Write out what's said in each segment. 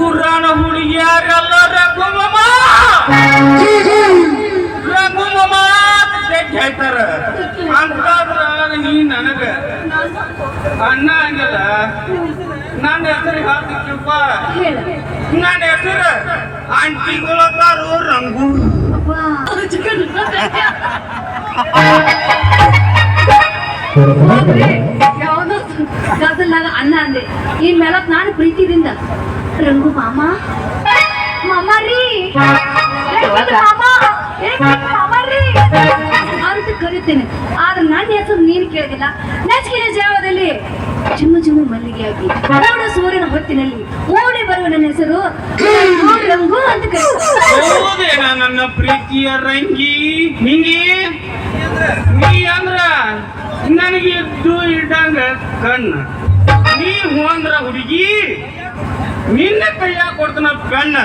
ಊರಾಣ ಹುಡುಗಿಯಾರಲ್ಲ ರಘುಮಮ್ಮ ರಘುಮಮ್ಮ ಹೇಳ್ತಾರ ಅಂತ ನೀ ನನಗ ಅಣ್ಣ ಹಂಗಲ್ಲ ನನ್ನ ಹೆಸರು ಹೇಳ್ತಿಪ್ಪ ನನ್ನ ಹೆಸರು ಆಂಟಿಗಳದಾರು ರಂಗು. ಯಾವ್ದೋ ಗದ್ದಲ್ನಾಗ ಅನ್ನ ಅಂದೆ. ಈ ಮೇಲತ್ ನಾನು ಪ್ರೀತಿದಿಂದ. ರಂಗು ಮಾಮ. ಮಾಮ ರೀ. ಮಾಮ. ಕರಿತೇನೆ ಆದ್ರೆ ನನ್ನ ಹೆಸರು ನೀನು ಕೇಳಿದಿಲ್ಲ. ನೆಚ್ಚಿನ ಜಾವದಲ್ಲಿ ಚಿಮ್ಮು ಮಲ್ಲಿಗೆ ಆಗಿ ಓಡ ಸೂರ್ಯನ ಹೊತ್ತಿನಲ್ಲಿ ಓಡಿ ಬರುವ ನನ್ನ ಹೆಸರು ರಂಗು, ಅಂತ ಕರೀತಾರೆ ಹೌದೇನ ನನ್ನ ಪ್ರೀತಿಯ ರಂಗಿ? ಹಿಂಗಿ ನೀ ನನಗೆ ಇದ್ದು ಇಟ್ಟಂಗ ಕಣ್ಣ. ನೀ ಹೂ ಅಂದ್ರ ಹುಡುಗಿ? ನಿನ್ನ ಕೈಯಾಗ ಕೊಡ್ತನ ಕಣ್ಣ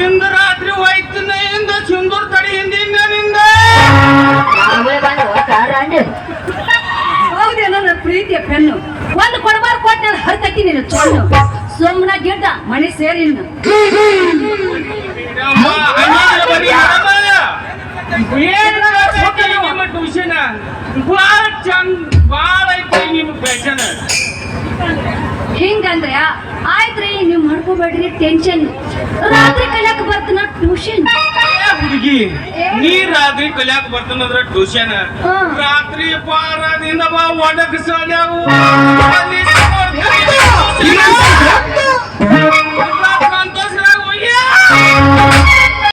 ಇಂದ ರಾತ್ರಿ ಹೋಯ್ತು ಇಂದ ಸಿಂದೂರ್ ಹೌದೇ ನನ್ನ ಪ್ರೀತಿಯ ಪೆನ್ನು. ಒಂದು ಕೊಡಬಾರ ಕೊಟ್ಟೆ ಹರ್ತಕ್ಕಿ ನೀನು ಚೊಣ್ಣು ಸೋಮನ ಗಿಡ್ಡ, ಮಣಿ ಸೇರಿ ನೀನು ಹಿಂಗಂದ್ರೆ ಆಯ್ತ್ರಿ, ನೀವು ಮಾಡ್ಕೋಬೇಡ್ರಿ ಟೆನ್ಷನ್ ರಾತ್ರಿ ಕಲಿಯಕ್ ಬರ್ತಾನ ಟ್ಯೂಷನ್ ಹುಡುಗಿ ನೀ ರಾತ್ರಿ ಕಲ್ಯಾಕ್ ಬರ್ತಾನಂದ್ರ ಟ್ಯೂಷನ್. ರಾತ್ರಿ ಪಾರದಿಂದ ಬಾ ಒಡಕ್ ಸಾಲ್ಯಾವು ಅಲ್ಲಿ